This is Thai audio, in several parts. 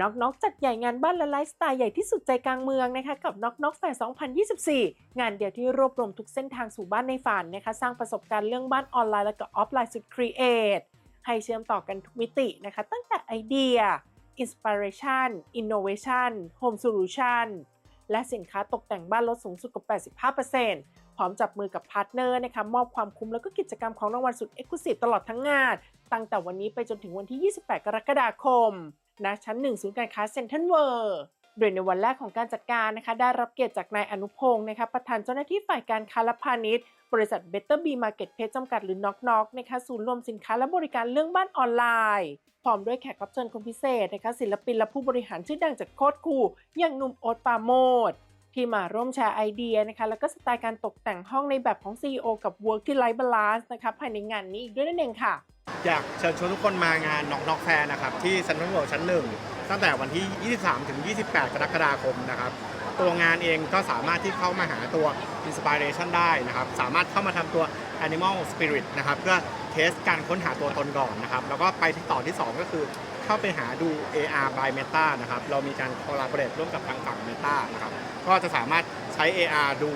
น็อกน็อกจัดใหญ่งานบ้านและไลฟ์สไตล์ใหญ่ที่สุดใจกลางเมืองนะคะกับน็อกน็อกแฟร์2024 งานเดียวที่รวบรวมทุกเส้นทางสู่บ้านในฝันนะคะ สร้างประสบการณ์เรื่องบ้านออนไลน์และก็ออฟไลน์สุดครีเอทให้เชื่อมต่อกันทุกมิตินะคะ ตั้งแต่ไอเดีย Inspiration Innovation Home Solution และสินค้าตกแต่งบ้านลดสูงสุดกว่า 85%พร้อมจับมือกับพาร์ทเนอร์นะคะมอบความคุ้มแล้วก็กิจกรรมของรางวัลสุดเอ็กซ์คลูซีฟตลอดทั้งงาน ตั้งแต่วันนี้ไปจนถึงวันที่ 28 กรกฎาคม ณชั้น 1 ศูนย์การค้าเซ็นทรัลเวิร์โดยในวันแรกของการจัดการนะคะได้รับเกียรติจากนายอนุพงศ์นะคะประธานเจ้าหน้าที่ฝ่ายการค้าและพาณิชย์ บริษัท Better B Marketplace จำกัดหรือ Knock Knock นะคะศูนย์รวมสินค้าและบริการเรื่องบ้านออนไลน์พร้อมด้วยแขกรับเชิญคนพิเศษนะคะศิลปินและผู้บริหารชื่อดังจากโคตรคูอย่างหนุ่มโอ๊ตปาโมดที่มาร่วมแชร์ไอเดียนะคะแล้วก็สไตล์การตกแต่งห้องในแบบของ CEO กับ Work ที่ไร้บาลานซ์นะคะภายในงานนี้อีกด้วยนั่นเองค่ะอยากเชิญชวนทุกคนมางานน็อกน็อกแฟร์นะครับ ที่เซ็นทรัลเวิลด์ชั้นหนึ่งตั้งแต่วันที่ 23 ถึง 28 กรกฎาคมนะครับ ตัวงานเองก็สามารถที่เข้ามาหาตัว Inspiration ได้นะครับ สามารถเข้ามาทำตัว Animal Spirit นะครับ เพื่อเทสการค้นหาตัวตนก่อนนะครับ แล้วก็ไปที่ต่อที่ 2 ก็คือเข้าไปหาดู AR by Meta นะครับ เรามีการ collaborate ร่วมกับทางฝั่ง Meta นะครับ ก็จะสามารถใช้ AR ดู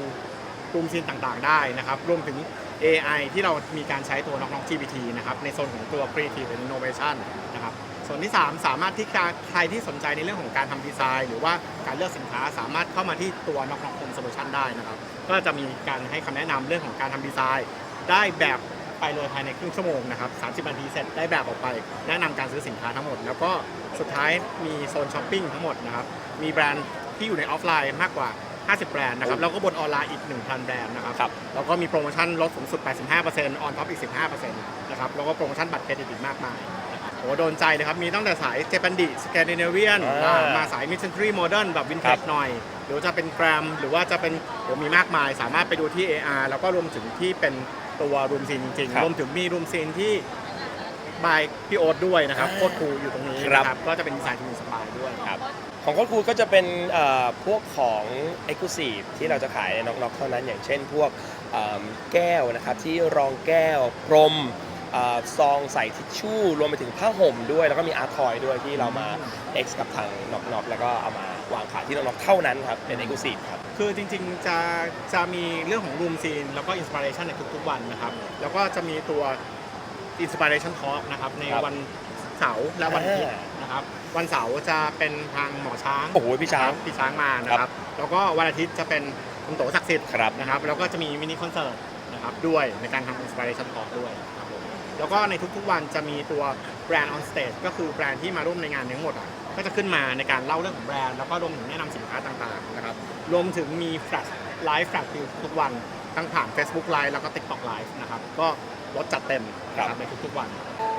กลุ่มซีนต่างๆ ได้นะครับ รวมถึง AI ที่เรามีการใช้ตัวน้องๆ GPT นะครับในโซนของตัว Creative and Innovation นะครับส่วนที่ 3 สามารถที่ใครที่สนใจในเรื่องของการทำดีไซน์ หรือว่าการเลือกสินค้าสามารถเข้ามาที่ตัวน้องๆ Home Solution ได้นะครับก็จะมีการให้คำแนะนำเรื่องของการทำดีไซน์ ได้แบบไปเลยภายในครึ่งชั่วโมงนะครับ30นาทีเสร็จได้แบบออกไป แนะนำการซื้อสินค้าทั้งหมด แล้วก็สุดท้ายมีโซนช้อปปิ้งทั้งหมดนะครับมีแบรนด์ที่อยู่ในออฟไลน์มากกว่า 50 แบรนด์นะครับ แล้วก็บนออนไลน์อีก 1,000 แบรนด์นะครับครับ แล้วก็มีโปรโมชั่นลดสูงสุด 85%ออนท็อปอีก 15%นะครับ แล้วก็โปรโมชั่นบัตรเครดิตอีกมากมายนะครับโอ้โดนใจเลยครับ มีตั้งแต่สายเจแปนดิสแกนดิเนเวียนอ่ามาสายมิดเซนทรีโมเดิร์นแบบวินเทครัจบหน่อย หรือว่าจะเป็นแกรม หรือว่าจะเป็นโอ้มีมากมาย สามารถไปดูที่ AR แล้วก็รวมถึงที่เป็นตัวรูมซีนจริงครับๆรวมถึงมีรูมซีนที่บายพี่โอ๊ตด้วยนะครับอ่าโคตรคูลอยู่ตรงนี้ครับนะครับก็จะเป็นดีไซน์ที่มีสปายด้วยครับ ของโค้ดคูก็จะเป็นเอ่อพวกของ e x c l u s i v e ที่เราจะขายในน็อกๆเท่านั้น อย่างเช่นพวกเอิ่มแก้วนะครับที่รองแก้วพรมเอ่อซองใส่ทิชชู่ รวมไปถึงผ้าห่มด้วย แล้วก็มีอาร์ทอยด้วยที่เรามา X กับทางน็อกๆแล้วก็เอามาวางขายที่น็อกๆเท่านั้นครับ เป็น e x c l u s i v e ครับ คือจริงๆจะจะมีเรื่องของรูมซีนแล้วก็อินสปิเรชันในทุกๆวันนะครับ แล้วก็จะมีตัวอินสปิเรชันทอล์กนะครับในครับวัน เสาร์และวันอาทิตย์อ่านะครับวันเสาร์จะเป็นทางหมอช้างโอ้โหพี่ช้าง พี่ช้างมานะครับ แล้วก็วันอาทิตย์จะเป็นคุณโตศักดิ์สิทธิ์ครับ นะครับ แล้วก็จะมีมินิคอนเสิร์ตนะครับด้วยในการทำอินสปิเรชันทอล์กด้วยครับผมแล้วก็ในทุกๆวันจะมีตัวแบรนด์ออนสเตจก็คือแบรนด์ที่มาร่วมในงานทั้งหมดอะก็จะขึ้นมาในการเล่าเรื่องของแบรนด์แล้วก็รวมถึงแนะนำสินค้าต่างๆนะครับรวมถึงมีแฟลชไลฟ์แฟลชทุกวันทั้งผ่าน Facebook Live แล้วก็ TikTok Live นะครับก็ ลดจัดเต็มนะครับในทุกๆวัน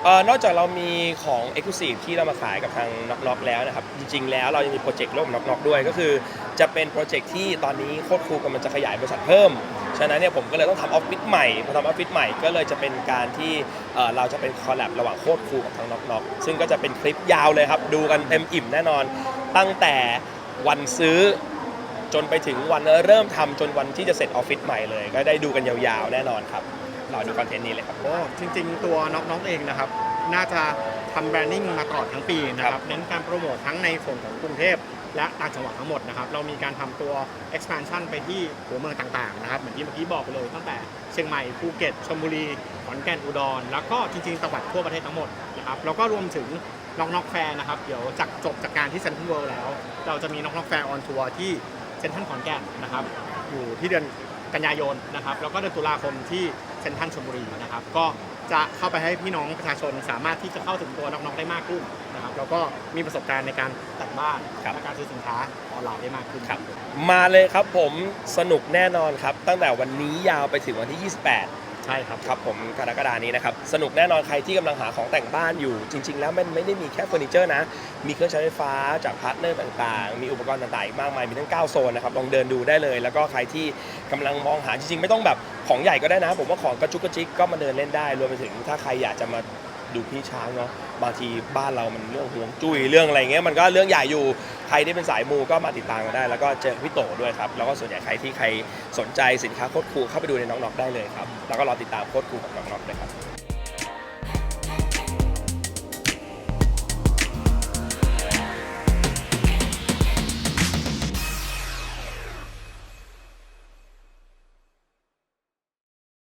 เอ่อนอกจากเรามีของ e x c l u s i v e ที่เรามาขายกับทางน็อกๆแล้วนะครับ จริงๆ แล้วเรายังมีโปรเจกต์ร่วมน็อกๆด้วย ก็คือจะเป็นโปรเจกต์ที่ตอนนี้โคตรครูกำลังจะขยายบริษัทเพิ่ม ฉะนั้นเนี่ยผมก็เลยต้องทำออฟฟิศใหม่พอทำออฟฟิศใหม่ก็เลยจะเป็นการที่เอ่อเราจะเป็นคอลแลบระหว่างโคตรครูกับทางน็อกๆซึ่งก็จะเป็นคลิปยาวเลยครับดูกันเต็มอิ่มแน่นอน ตั้งแต่วันซื้อ จนไปถึงวันเริ่มทำจนวันที่จะเสร็จออฟฟิศใหม่เลย ก็ได้ดูกันยาวๆแน่นอนครับ รอดูคอนเทนต์นี้เลยครับ โอ้จริง ๆ ตัวน้องๆเองนะครับ น่าจะทำแบรนดิ้งมาตลอดทั้งปีนะครับ เน้นการโปรโมททั้งในส่วนของกรุงเทพและต่างจังหวัดทั้งหมดนะครับ เรามีการทำตัว expansion ไปที่หัวเมืองต่างๆนะครับ เหมือนที่เมื่อกี้บอกไปเลยตั้งแต่เชียงใหม่ภูเก็ตชลบุรีขอนแก่นอุดร แล้วก็จริงๆจังหวัดทั่วประเทศทั้งหมดนะครับแล้วก็รวมถึงน้องนอกแฟร์นะครับ เดี๋ยวจากจบจากการที่เซ็นทรัลเวิลด์แล้ว เราจะมีน้องนอกแฟร์ออนทัวร์ที่เซ็นทรัลขอนแก่นนะครับ อยู่ที่เดือนกันยายนนะครับ แล้วก็เดือนตุลาคมที่เซ็นทรัลชลบุรีนะครับ ก็จะเข้าไปให้พี่น้องประชาชนสามารถที่จะเข้าถึงตัวน้องๆได้มากขึ้นนะครับแล้วก็มีประสบการณ์ในการแต่งบ้านครับ และการซื้อสินค้าออนไลน์ได้มากขึ้นครับ มาเลยครับผมสนุกแน่นอนครับ ตั้งแต่วันนี้ยาวไปถึงวันที่ 28 ใช่ครับครับผมกรกฎานี้นะครับสนุกแน่นอนใครที่กำลังหาของแต่งบ้านอยู่ จริง ๆ แล้วมันไม่ได้มีแค่เฟอร์นิเจอร์นะ มีเครื่องใช้ไฟฟ้าจากพาร์ทเนอร์ต่างๆ มีอุปกรณ์ต่างๆมากมาย มีทั้ง 9 โซนนะครับลองเดินดูได้เลย แล้วก็ใครที่กำลังมองหาจริงๆ ไม่ต้องแบบของใหญ่ก็ได้นะ ผมว่าของกระจุกกระจิกก็มาเดินเล่นได้รวมไปถึงถ้าใครอยากจะมา ดูพี่ช้างเนาะบางทีบ้านเรามันเรื่องห่วงจุ้ยเรื่องอะไรเงี้ยมันก็เรื่องใหญ่อยู่ใครที่เป็นสายมูก็มาติดตามกันได้ แล้วก็เจอพี่โตด้วยครับแล้วก็ส่วนใหญ่ใครที่ใครสนใจสินค้าโคตรคูลเข้าไปดูในน้องๆได้เลยครับแล้วก็รอติดตามโคตรคูลกับน้องๆด้วยครับ